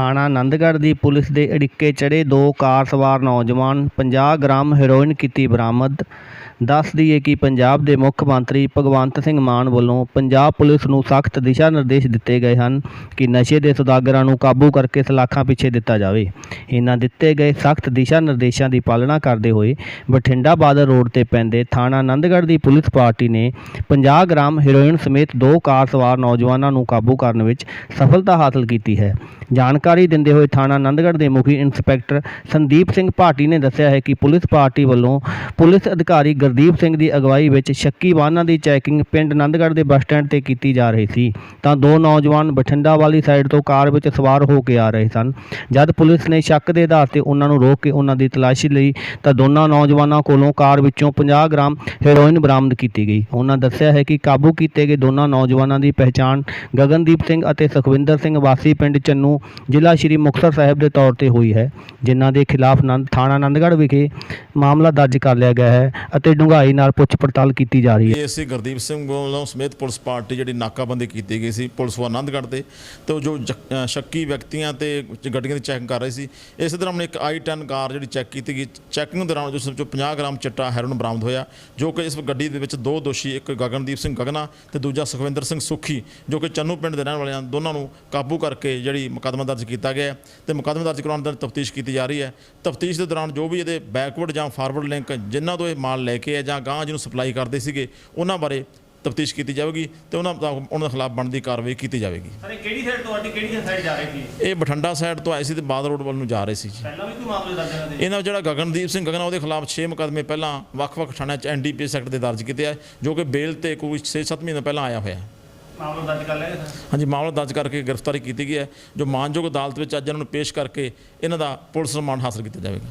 ਥਾਣਾ ਆਨੰਦਗੜ੍ਹ ਦੀ ਪੁਲਿਸ ਦੇ ਅੜਿੱਕੇ ਚੜ੍ਹੇ ਦੋ ਕਾਰ ਸਵਾਰ ਨੌਜਵਾਨ 50 ਗ੍ਰਾਮ ਹੈਰੋਇਨ ਕੀਤੀ ਬਰਾਮਦ। ਦੱਸ ਦਈਏ ਕਿ ਪੰਜਾਬ ਦੇ ਮੁੱਖ ਮੰਤਰੀ ਭਗਵੰਤ ਸਿੰਘ ਮਾਨ ਵੱਲੋਂ ਪੰਜਾਬ ਪੁਲਿਸ ਨੂੰ ਸਖਤ ਦਿਸ਼ਾ ਨਿਰਦੇਸ਼ ਦਿੱਤੇ ਗਏ ਹਨ ਕਿ ਨਸ਼ੇ ਦੇ ਸੁਦਾਗਰਾਂ ਨੂੰ ਕਾਬੂ ਕਰਕੇ ਸਲਾਖਾਂ ਪਿੱਛੇ ਦਿੱਤਾ ਜਾਵੇ। ਇਹਨਾਂ ਦਿੱਤੇ ਗਏ ਸਖਤ ਦਿਸ਼ਾ ਨਿਰਦੇਸ਼ਾਂ ਦੀ ਪਾਲਣਾ ਕਰਦੇ ਹੋਏ ਬਠਿੰਡਾ ਬਾਦਲ ਰੋਡ ਤੇ ਪੈਂਦੇ ਥਾਣਾ ਆਨੰਦਗੜ੍ਹ ਦੀ ਪੁਲਿਸ ਪਾਰਟੀ ਨੇ 50 ਗ੍ਰਾਮ ਹੈਰੋਇਨ ਸਮੇਤ ਦੋ ਕਾਰ ਸਵਾਰ ਨੌਜਵਾਨਾਂ ਨੂੰ ਕਾਬੂ ਕਰਨ ਵਿੱਚ ਸਫਲਤਾ ਹਾਸਲ ਕੀਤੀ ਹੈ। ਜਾਣਕਾਰੀ ਦਿੰਦੇ ਹੋਏ ਥਾਣਾ ਆਨੰਦਗੜ੍ਹ ਦੇ ਮੁਖੀ ਇੰਸਪੈਕਟਰ ਸੰਦੀਪ ਸਿੰਘ ਭਾਟੀ ਨੇ ਦੱਸਿਆ ਹੈ ਕਿ ਪੁਲਿਸ ਪਾਰਟੀ ਵੱਲੋਂ ਪੁਲਿਸ ਅਧਿਕਾਰੀ ਗੁਰਦੀਪ ਸਿੰਘ ਦੀ ਅਗਵਾਈ ਵਿੱਚ ਸ਼ੱਕੀ ਵਾਹਨਾਂ ਦੀ ਚੈਕਿੰਗ ਪਿੰਡ ਆਨੰਦਗੜ੍ਹ ਦੇ ਬੱਸ ਸਟੈਂਡ ਤੇ ਕੀਤੀ ਜਾ ਰਹੀ ਸੀ। ਤਾਂ ਦੋ ਨੌਜਵਾਨ ਬਠਿੰਡਾ ਵਾਲੀ ਸਾਈਡ ਤੋਂ ਕਾਰ ਵਿੱਚ ਸਵਾਰ ਹੋ ਕੇ ਆ ਰਹੇ ਸਨ। ਜਦ ਪੁਲਿਸ ਨੇ ਸ਼ੱਕ ਦੇ ਆਧਾਰ ਤੇ ਉਹਨਾਂ ਨੂੰ ਰੋਕ ਕੇ ਉਹਨਾਂ ਦੀ ਤਲਾਸ਼ੀ ਲਈ, ਤਾਂ ਦੋਨਾਂ ਨੌਜਵਾਨਾਂ ਕੋਲੋਂ ਕਾਰ ਵਿੱਚੋਂ 50 ਗ੍ਰਾਮ ਹੈਰੋਇਨ ਬਰਾਮਦ ਕੀਤੀ ਗਈ। ਉਹਨਾਂ ਦੱਸਿਆ ਹੈ ਕਿ ਕਾਬੂ ਕੀਤੇ ਗਏ ਦੋਨਾਂ ਨੌਜਵਾਨਾਂ ਦੀ ਪਹਿਚਾਣ ਗਗਨਦੀਪ ਸਿੰਘ ਅਤੇ ਸੁਖਵਿੰਦਰ ਸਿੰਘ ਵਾਸੀ ਪਿੰਡ ਚੰਨੂ, ਜ਼ਿਲ੍ਹਾ ਸ਼੍ਰੀ ਮੁਕਤਸਰ ਸਾਹਿਬ ਦੇ ਤੌਰ ਤੇ ਹੋਈ ਹੈ, ਜਿਨ੍ਹਾਂ ਦੇ ਖਿਲਾਫ ਨੰਦ ਥਾਣਾ ਆਨੰਦਗੜ੍ਹ ਵਿਖੇ ਮਾਮਲਾ ਦਰਜ ਕਰ ਲਿਆ ਗਿਆ ਹੈ ਅਤੇ ਡੂੰਘਾਈ ਨਾਲ ਪੁੱਛ ਪੜਤਾਲ ਕੀਤੀ ਜਾ ਰਹੀ ਹੈ। ਏਸੀ ਗੁਰਦੀਪ ਸਿੰਘ ਵੱਲੋਂ ਸਮੇਤ ਪੁਲਿਸ ਪਾਰਟੀ ਜਿਹੜੀ ਨਾਕਾਬੰਦੀ ਕੀਤੀ ਗਈ ਸੀ, ਪੁਲਿਸ ਵੱਲੋਂ ਆਨੰਦਗੜ੍ਹ ਤੇ। ਤੇ ਉਹ ਜੋ ਜਕ- ਸ਼ੱਕੀ ਵਿਅਕਤੀਆਂ ਤੇ ਗੱਡੀਆਂ ਦੀ ਚੈਕਿੰਗ ਕਰ ਰਹੀ ਸੀ, ਇਸੇ ਦੌਰਾਨ ਇੱਕ i10 ਕਾਰ ਜਿਹੜੀ ਚੈੱਕ ਕੀਤੀ ਗਈ। ਚੈਕਿੰਗ ਦੌਰਾਨ ਉਸ ਵਿੱਚੋਂ 50 ਗ੍ਰਾਮ ਚਿੱਟਾ ਹੈਰੋਨ ਬਰਾਮਦ ਹੋਇਆ, ਜੋ ਕਿ ਇਸ ਗੱਡੀ ਦੇ ਵਿੱਚ ਦੋ ਦੋਸ਼ੀ, ਇੱਕ ਗਗਨਦੀਪ ਸਿੰਘ ਗਗਨਾ ਤੇ ਦੂਜਾ ਸੁਖਵਿੰਦਰ ਸਿੰਘ ਸੁਖੀ, ਜੋ ਕਿ ਚੰਨੂ ਪਿੰਡ ਦੇ ਰਹਿਣ ਵਾਲੇ ਹਨ। ਦੋਨਾਂ ਨੂੰ ਕਾਬੂ ਕਰਕੇ ਜਿਹੜੀ ਮੁਕੱਦਮਾ ਦਰਜ ਕੀਤਾ ਗਿਆ ਹੈ ਤੇ ਮੁਕੱਦਮਾ ਦਰਜ ਕਰਾਉਣ ਦਾ ਤਫਤੀਸ਼ ਕੀਤੀ ਜਾ ਰਹੀ ਹੈ। ਤਫਤੀਸ਼ ਦੇ ਦੌਰਾਨ ਜੋ ਵੀ ਇਹਦੇ ਬੈਕਵਰਡ ਜਾਂ ਫਾਰਵਰਡ ਲਿੰਕ ਜਿਨ੍ਹਾਂ ਤੋਂ ਇਹ ਮਾਲ ਲੈ ਕੇ ਹੈ ਜਾਂ ਗਾਂ ਜਿਹਨੂੰ ਸਪਲਾਈ ਕਰਦੇ ਸੀਗੇ ਉਹਨਾਂ ਬਾਰੇ ਤਫਤੀਸ਼ ਕੀਤੀ ਜਾਵੇਗੀ ਤੇ ਉਹਨਾਂ ਦਾ ਉਹਨਾਂ ਦੇ ਖਿਲਾਫ ਬਣਦੀ ਕਾਰਵਾਈ ਕੀਤੀ ਜਾਵੇਗੀ। ਸਰ ਇਹ ਕਿਹੜੀ ਸਾਈਡ ਤੋਂ ਆਡੀ ਕਿਹੜੀ ਸਾਈਡ ਜਾ ਰਹੀ ਸੀ? ਇਹ ਬਠੰਡਾ ਸਾਈਡ ਤੋਂ ਆਏ ਸੀ ਤੇ ਬਾਦ ਰੋਡ ਵੱਲ ਨੂੰ ਜਾ ਰਹੇ ਸੀ ਜੀ। ਪਹਿਲਾਂ ਵੀ ਕੋਈ ਮਾਮਲੇ ਦਰਜ ਇਹਨਾਂ ਦੇ ਇਹਨਾਂ ਜਿਹੜਾ ਗਗਨਦੀਪ ਸਿੰਘ ਗਗਨਾ ਉਹਦੇ ਖਿਲਾਫ 6 ਮੁਕੱਦਮੇ ਪਹਿਲਾਂ ਵੱਖ-ਵੱਖ ਥਾਣਿਆਂ 'ਚ ਐਨਡੀਪੀਐਸ ਐਕਟ ਦੇ ਦਰਜ ਕੀਤੇ ਆ ਜੋ ਕਿ ਬੇਲ ਤੇ ਕੋਈ 6-7 ਮਹੀਨੇ ਪਹਿਲਾਂ ਆਇਆ ਹੋਇਆ। ਮਾਮਲਾ ਦਰਜ ਕਰ ਲਿਆ ਹਾਂਜੀ ਮਾਮਲਾ ਦਰਜ ਕਰਕੇ ਗ੍ਰਿਫਤਾਰੀ ਕੀਤੀ ਗਈ ਹੈ ਜੋ ਮਾਨਯੋਗ ਅਦਾਲਤ ਵਿੱਚ ਅੱਜ ਇਹਨਾਂ ਨੂੰ ਪੇਸ਼ ਕਰਕੇ ਇਹਨਾਂ ਦਾ ਪੁਲਿਸ ਰਿਮਾਂਡ ਹਾਸਲ ਕੀਤਾ ਜਾਵੇਗਾ।